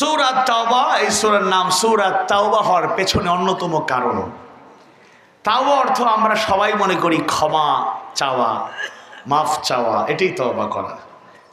সৌরাত তাওবা, এই সৌরার নাম সৌরাত তাওবা হওয়ার পেছনে অন্যতম কারণ। তাওবা অর্থ আমরা সবাই মনে করি ক্ষমা চাওয়া, মাফ চাওয়া, এটাই তওবা করা।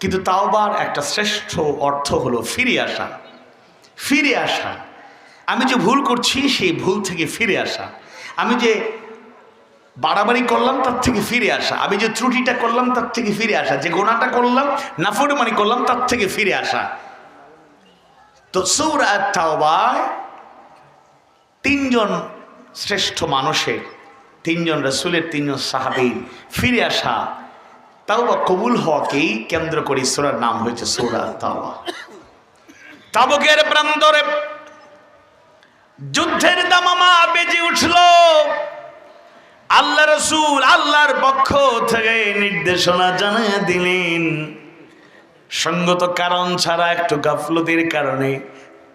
কিন্তু তাওবার একটা শ্রেষ্ঠ অর্থ হলো ফিরে আসা। ফিরে আসা। আমি যে ভুল করছি, সেই ভুল থেকে ফিরে আসা। আমি যে বাড়াবাড়ি করলাম, তার থেকে ফিরে আসা। আমি যে ত্রুটিটা করলাম, তার থেকে ফিরে আসা। যে গোনাটা করলাম, নাফরমানি করলাম, তার থেকে ফিরে আসা। তো সৌরা তাওবায় তিনজন শ্রেষ্ঠ মানুষের, তিনজন রসুলের, তিনজন সাহাবীর ফিরে আসা, তাওবা কবুল হওয়াকেই কেন্দ্র করে সৌরার নাম হয়েছে সৌরা তাওবা তাবকের প্রান্তরে যুদ্ধের দামামা বেজে উঠল। আল্লাহ রসুল আল্লাহর পক্ষ থেকে নির্দেশনা জানিয়ে দিলেন সঙ্গত কারণ ছাড়া একটু গাফলতির কারণে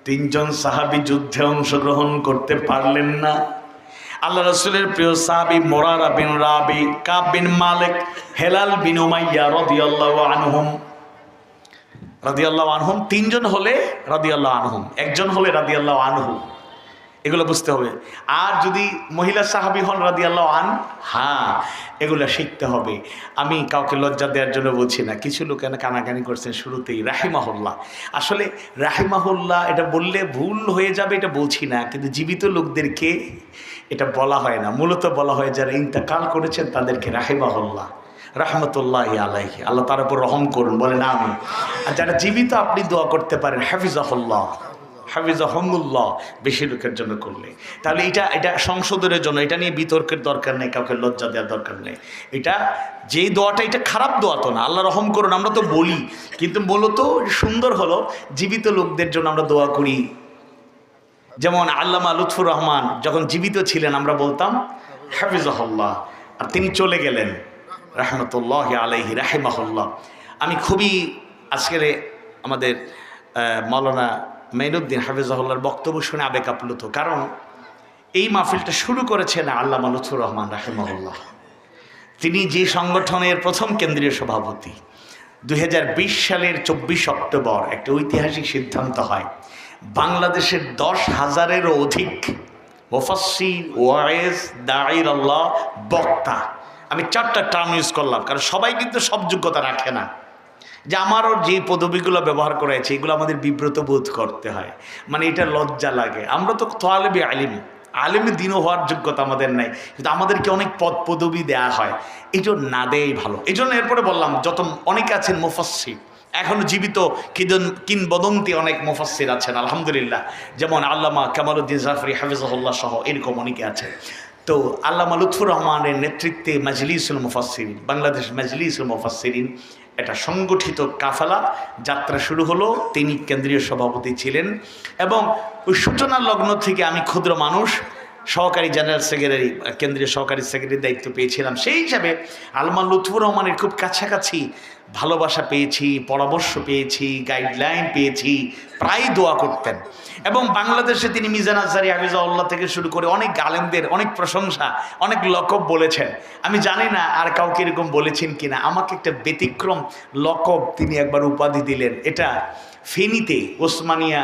তিনজন সাহাবি যুদ্ধে অংশগ্রহণ করতে পারলেন না। আল্লাহ রসুলের প্রিয় সাহাবি মোরারা বিন রাবি, কাব বিন মালিক, হেলাল বিন উমাইয়া রদিয়াল্লাহ আনহুম। রাদিয়াল্লাহ আনহুম, তিনজন হলে রাদিয়াল্লাহ আনহুম, একজন হলে রাদিয়াল্লাহ আনহু। এগুলো বুঝতে হবে। আর যদি মহিলা সাহাবি হন রাদিয়াল্লাহ আন হ্যাঁ এগুলো শিখতে হবে। আমি কাউকে লজ্জা দেওয়ার জন্য বলছি না। কিছু লোক কানাকানি করছেন শুরুতেই, রাহিমাহুল্লাহ। আসলে রাহিমাহুল্লাহ এটা বললে ভুল হয়ে যাবে, এটা বলছি না। কিন্তু জীবিত লোকদেরকে এটা বলা হয় না। মূলত বলা হয় যারা ইন্তেকাল করেছেন তাদেরকে রাহিমাহুল্লাহ। রহমতুল্লাহ আলাইহি। আল্লাহ তার উপর রহম করুন, বলেন আমি আর যারা জীবিত, আপনি দোয়া করতে পারেন। হাফিজাহুল্লাহ। হাফিজাহমুল্লাহ বেশি লোকের জন্য করলে। তাহলে এটা এটা সংশোধনের জন্য, এটা নিয়ে বিতর্কের দরকার নেই, কাউকে লজ্জা দেওয়ার দরকার নেই। এটা, যেই দোয়াটা, এটা খারাপ দোয়া তো না, আল্লাহ রহম করুন, আমরা তো বলি। কিন্তু মূলত সুন্দর হলো, জীবিত লোকদের জন্য আমরা দোয়া করি। যেমন আল্লামা লুৎফুর রহমান, যখন জীবিত ছিলেন, আমরা বলতাম হাফিজ হাফিজাহুল্লাহ, আর তিনি চলে গেলেন, রহমতুল্লাহ আলহি রাহেমাহুল্লাহ। আমি খুবই আজকের আমাদের মৌলানা মেনুদ্দিন হাফিজাহুল্লাহর বক্তব্য শুনে আবেগ আপ্লুত। কারণ এই মাহফিলটা শুরু করেছেন আল্লাহ লুৎফুর রহমান রাহেমাহুল্লাহ। তিনি যে সংগঠনের প্রথম কেন্দ্রীয় সভাপতি। দুই হাজার বিশ সালের চব্বিশ অক্টোবর একটা ঐতিহাসিক সিদ্ধান্ত হয়। বাংলাদেশের দশ হাজারেরও অধিক মুফাসির ওয়াইজ দাইর আল্লাহ বক্তা। আমি চারটা টার্ম ইউজ করলাম, কারণ সবাই কিন্তু সব যোগ্যতা রাখে না। যে আমারও যে পদবিগুলো ব্যবহার করা হয়েছে, এগুলো আমাদের বিব্রত বোধ করতে হয়। মানে এটা লজ্জা লাগে। আমরা তো তোয়ালেবি আলিম। আলিমে দিনও হওয়ার যোগ্যতা আমাদের নাই। কিন্তু আমাদেরকে অনেক পদ পদবি দেয়া হয়। জন্য না দেয়াই ভালো। এই জন্য এরপরে বললাম, যত অনেকে আছেন মুফাসির এখনও জীবিত কিদন কিনবদন্তি অনেক মুফাসির আছেন, আলহামদুলিল্লাহ। যেমন আল্লামা কামালুদ্দিন জাফরি হাফিজাহুল্লাহ সহ এরকম অনেকে আছেন। তো আল্লামা লুৎফুর রহমানের নেতৃত্বে মাজলিসুল মুফাসিরিন বাংলাদেশ মাজলিসুল মুফাসিরিন এটা সংগঠিত কাফালা যাত্রা শুরু হলো। তিনি কেন্দ্রীয় সভাপতি ছিলেন এবং ওই সূচনা লগ্ন থেকে আমি ক্ষুদ্র মানুষ। সহকারী জেনারেল সেক্রেটারি, কেন্দ্রীয় সহকারী সেক্রেটারির দায়িত্ব পেয়েছিলাম। সেই হিসাবে আলমান লুৎফুর রহমানের খুব কাছাকাছি ভালোবাসা পেয়েছি, পরামর্শ পেয়েছি গাইডলাইন পেয়েছি, প্রায় দোয়া করতেন। এবং বাংলাদেশে তিনি মিজান আজহারি হাফিজাউল্লাহ থেকে শুরু করে অনেক আলেমদের, অনেক প্রশংসা, অনেক লকব বলেছেন। আমি জানি না আর কাউকে এরকম বলেছেন কিনা। আমাকে একটা ব্যতিক্রম লকব তিনি একবার উপাধি দিলেন। এটা ফেনীতে ওসমানিয়া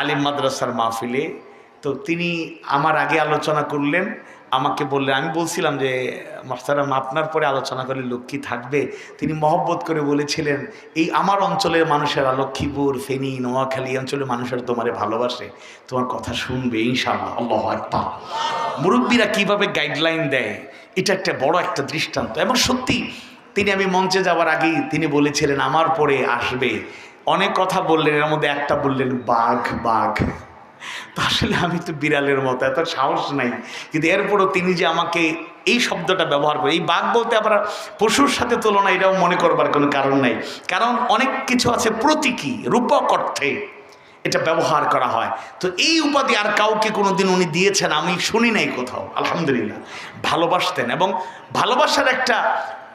আলিম মাদ্রাসার মাহফিলে তো তিনি আমার আগে আলোচনা করলেন, আমাকে বললেন, আমি বলছিলাম যে মাস্টারাম আপনার পরে আলোচনা করলে লক্ষ্মী থাকবে? তিনি মহব্বত করে বলেছিলেন, এই আমার অঞ্চলের মানুষেরা লক্ষ্মীপুর, ফেনী, নোয়াখালী অঞ্চলের মানুষেরা তোমারে ভালোবাসে। তোমার কথা শুনবে, ইনশাআল্লাহ, আল্লাহ আকবার। মুরব্বীরা কীভাবে গাইডলাইন দেয়, এটা একটা বড় একটা দৃষ্টান্ত। এবং সত্যি, তিনি আমি মঞ্চে যাওয়ার আগেই তিনি বলেছিলেন, আমার পরে আসবে। অনেক কথা বললেন, এর মধ্যে একটা বললেন, বাঘ বাঘ। তো আসলে আমি তো বিড়ালের মতো, এত সাহস নাই। কিন্তু এরপরও তিনি যে আমাকে এই শব্দটা ব্যবহার করে, এই বাঘ বলতে আবার পশুর সাথে তুলনা, এটাও মনে করবার কোনো কারণ নাই। কারণ অনেক কিছু আছে প্রতীকী, রূপক অর্থে এটা ব্যবহার করা হয়। তো এই উপাধি আর কাউকে কোনো দিন উনি দিয়েছেন, আমি শুনি নাই কোথাও, আলহামদুলিল্লাহ। ভালোবাসতেন এবং ভালোবাসার একটা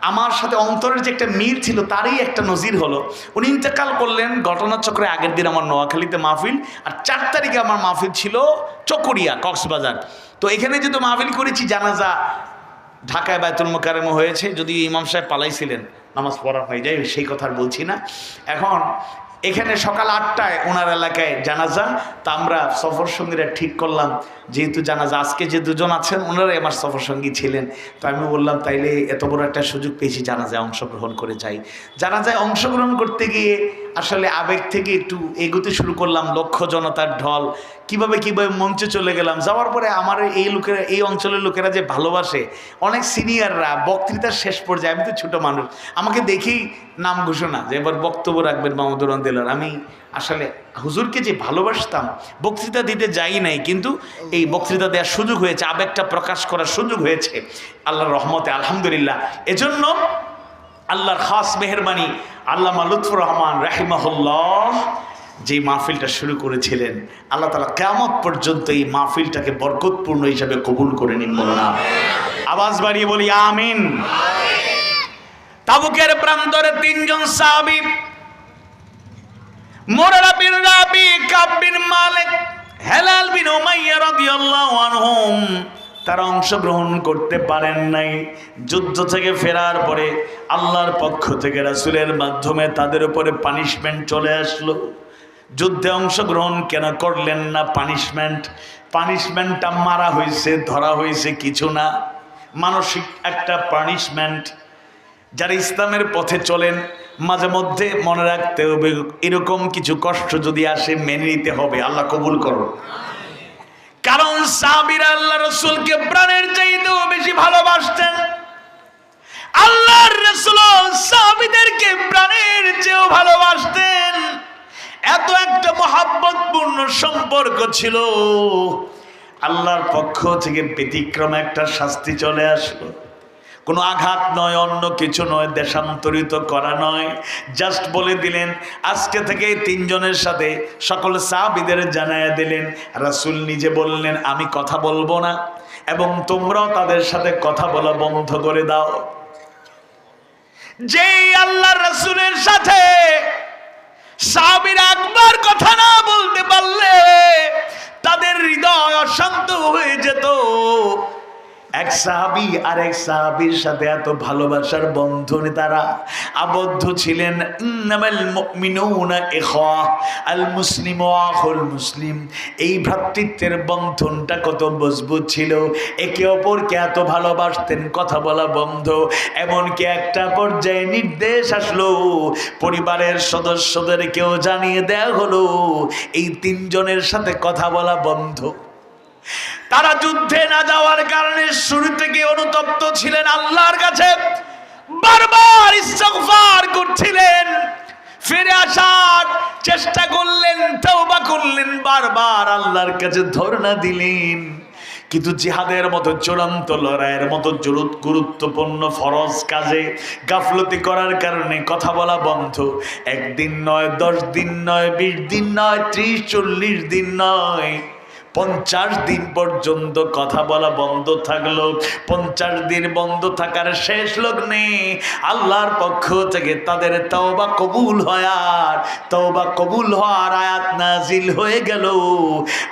আমার সাথে অন্তরের যে একটা মিল ছিল, তারই একটা নজির হলো। উনি ইন্তেকাল করলেন, ঘটনাচক্রে আগের দিন আমার নোয়াখালীতে মাহফিল, আর চার তারিখে আমার মাহফিল ছিল চকরিয়া, কক্সবাজার। তো এখানে যেহেতু মাহফিল করেছি, জানাজা ঢাকায় বায়তুল মোকারেমো হয়েছে, যদি ইমাম সাহেব পালাইছিলেন, নামাজ পড়া হয়ে যায় সেই কথা বলছি না। এখন এখানে সকাল আটটায় ওনার এলাকায় জানাজা। তা আমরা সফর সঙ্গীরা ঠিক করলাম। যেহেতু জানাজা, আজকে যে দুজন আছেন, ওনারাই আমার সফর সঙ্গী ছিলেন। তো আমি বললাম, তাইলে এত বড় একটা সুযোগ পেয়েছি জানাজায় অংশগ্রহণ করে যাই। জানাজায় অংশগ্রহণ করতে গিয়ে আসলে আবেগ থেকে একটু এগোতে শুরু করলাম, লক্ষ্য জনতার ঢল। কীভাবে কীভাবে মঞ্চে চলে গেলাম? যাওয়ার পরে আমার এই লোকেরা, এই অঞ্চলের লোকেরা যে ভালোবাসে, অনেক সিনিয়ররা, বক্তৃতার শেষ পর্যায়ে, আমি তো ছোট মানুষ, আমাকে দেখেই নাম ঘোষণা যে এবার বক্তব্য রাখবেন মাহমুদুর রহমান আমি আসলে হুজুরকে যে ভালোবাসতাম, বক্তৃতা দিতে যাই নাই, কিন্তু এই বক্তৃতা দেওয়ার সুযোগ হয়েছে, আবেগটা প্রকাশ করার সুযোগ হয়েছে। আল্লাহর রহমতে, আলহামদুলিল্লাহ। এজন্য আল্লাহর খাস মেহরবানি আল্লামা লুৎফুর রহমান রাহিমাহুল্লাহ যে মাহফিলটা শুরু করেছিলেন। আল্লাহ তালা কেমত পর্যন্ত এই মাহফিলটাকে বরকতপূর্ণ হিসাবে কবুল করে নিন বলো না আওয়াজ বাড়িয়ে বলি, আমিন। তাবুকের প্রান্তরে তিনজন সাহাবী মোরারা বিন রাবি, কাব বিন মালিক, হেলাল বিন উমাইয়া রাদিয়াল্লাহু আনহুম তারা অংশগ্রহণ করতে পারেন নাই। যুদ্ধ থেকে ফেরার পরে আল্লাহর পক্ষ থেকে রাসূলের মাধ্যমে তাদের উপরে পানিশমেন্ট চলে আসলো। যুদ্ধে অংশগ্রহণ কেন করলেন না পানিশমেন্ট পানিশমেন্টটা মারা হয়েছে, ধরা হয়েছে কিছু না। মানসিক একটা পানিশমেন্ট যারা ইসলামের পথে চলেন, মাঝে মধ্যে মনে রাখতে হবে, এরকম কিছু কষ্ট যদি আসে মেনে নিতে হবে, আল্লাহ কবুল করো কারণ সাবিরা আল্লাহ রসুলকে প্রাণের চাইতেও বেশি ভালোবাসতেন। আল্লাহর রসুল সাবিদেরকে প্রাণের চেয়েও ভালোবাসতেন। এত একটা মহাব্বতপূর্ণ সম্পর্ক ছিল। আল্লাহর পক্ষ থেকে ব্যতিক্রম একটা শাস্তি চলে আসলো। কোনো আঘাত নয়, অন্য কিছু নয়, দেশান্তরিত করা নয়। জাস্ট বলে দিলেন, আজকে থেকে তিনজনের সাথে সকল সাহাবিদের জানাইয়া দিলেন। রাসূল নিজে বললেন, আমি কথা বলব না এবং তোমরাও তাদের সাথে কথা বলা বন্ধ করে দাও। যেই আল্লাহ রাসূলের সাথে সাহাবীরা একবার কথা না বলতে পারলে তাদের হৃদয় অশান্ত হয়ে যেত। এক সাহাবি আর এক সাহাবির সাথে এত ভালোবাসার বন্ধনে তারা আবদ্ধ ছিলেন। মুসলিমু এই ভ্রাতৃত্বের বন্ধনটা কত মজবুত ছিল। একে অপরকে এত ভালোবাসতেন, কথা বলা বন্ধ। এমনকি একটা পর্যায়ে নির্দেশ আসলো, পরিবারের সদস্যদেরকেও জানিয়ে দেয়া হলো, এই তিনজনের সাথে কথা বলা বন্ধ। তারা যুদ্ধে না যাওয়ার কারণে শুরু থেকে অনুতপ্ত ছিলেন আল্লাহর কাছে। বারবার ইস্তগফার করছিলেন। ফিরে আসার চেষ্টা করলেন, তওবা করলেন, বারবার আল্লাহর কাছে ধর্ণা দিলেন। কিন্তু জিহাদের মতো চূড়ান্ত লড়াইয়ের মতো জরুত গুরুত্বপূর্ণ ফরজ কাজে গাফলতি করার কারণে কথা বলা বন্ধ। একদিন নয়, দশ দিন নয়, বিশ দিন নয়, ত্রিশ, চল্লিশ দিন নয়। পঞ্চাশ দিন পর্যন্ত কথা বলা বন্ধ থাকল। পঞ্চাশ দিন বন্ধ থাকার শেষ লগ্নে আল্লাহর পক্ষ থেকে তাদের তওবা কবুল হওয়ার, তওবা কবুল হওয়ার আয়াত নাজিল হয়ে গেল।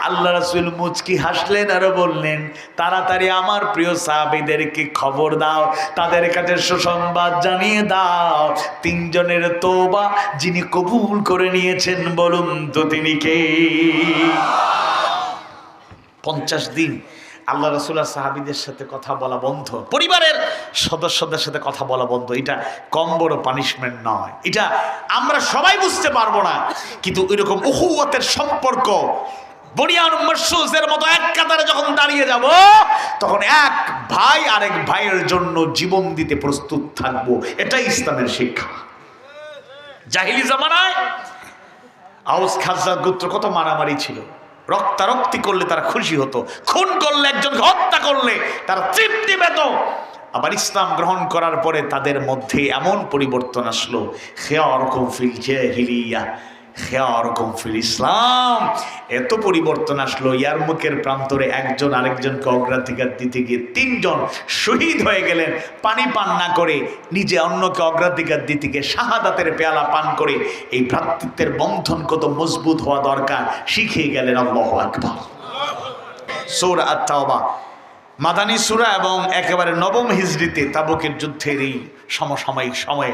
আল্লাহ রাসূল মুচকি হাসলেন আর বললেন, তাড়াতাড়ি আমার প্রিয় সাহাবীদেরকে খবর দাও, তাদের কাছে সুসংবাদ জানিয়ে দাও। তিনজনের তওবা যিনি কবুল করে নিয়েছেন বলুন তো তিনি কে? পঞ্চাশ দিন আল্লাহ রসুল্লাহ সাহাবিদের সাথে কথা বলা বন্ধ। পরিবারের সদস্যদের সাথে কথা বলা বন্ধ। এটা কম বড় পানিশমেন্ট নয়। এটা আমরা সবাই বুঝতে পারব না। কিন্তু এরকম উহুয়াতের সম্পর্ক বরিয়ান মরসুসের মতো এক কাতারে যখন দাঁড়িয়ে যাব, তখন এক ভাই আরেক ভাইয়ের জন্য জীবন দিতে প্রস্তুত থাকব। এটাই ইসলামের শিক্ষা। জাহিলি জামানায় আউস খাজা গোত্র কত মারামারি ছিল। রক্তারক্তি করলে তারা খুশি হতো, খুন করলে একজনকে হত্যা করলে তারা তৃপ্তি পেত। আবার ইসলাম গ্রহণ করার পরে তাদের মধ্যে এমন পরিবর্তন আসলো খেয়া রকম ফিল জাহিলিয়া। খেয়া রকম ফিল ইসলাম। এত পরিবর্তন আসলো, ইয়ারমুকের প্রান্তরে একজন আরেকজনকে অগ্রাধিকার দিতে গিয়ে তিনজন শহীদ হয়ে গেলেন। পানি পান না করে নিজে অন্যকে অগ্রাধিকার দিতে গিয়ে শাহাদাতের পেয়ালা পান করে এই ভ্রাতৃত্বের বন্ধন কত মজবুত হওয়া দরকার, শিখিয়ে গেলেন আল্লাহ আকবার। সৌর আত্মাওবা মাদানী সুরা এবং একেবারে নবম হিজড়িতে তাবুকের যুদ্ধের এই সমসাময়িক সময়ে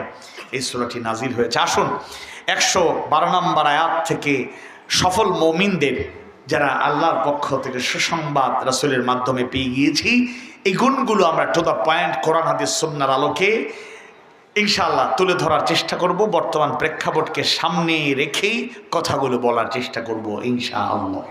এই সুরাটি নাজিল হয়েছে। আসুন একশো বারো নম্বর আয়াত থেকে সফল মমিনদের যারা আল্লাহর পক্ষ থেকে সুসংবাদ রাসুলের মাধ্যমে পেয়ে গিয়েছি, এই গুণগুলো আমরা টু দ্য পয়েন্ট কোরআন, হাদিস সন্ন্যার আলোকে ইনশাআল্লাহ তুলে ধরার চেষ্টা করব। বর্তমান প্রেক্ষাপটকে সামনে রেখেই কথাগুলো বলার চেষ্টা করব ইনশাআল্লাহ।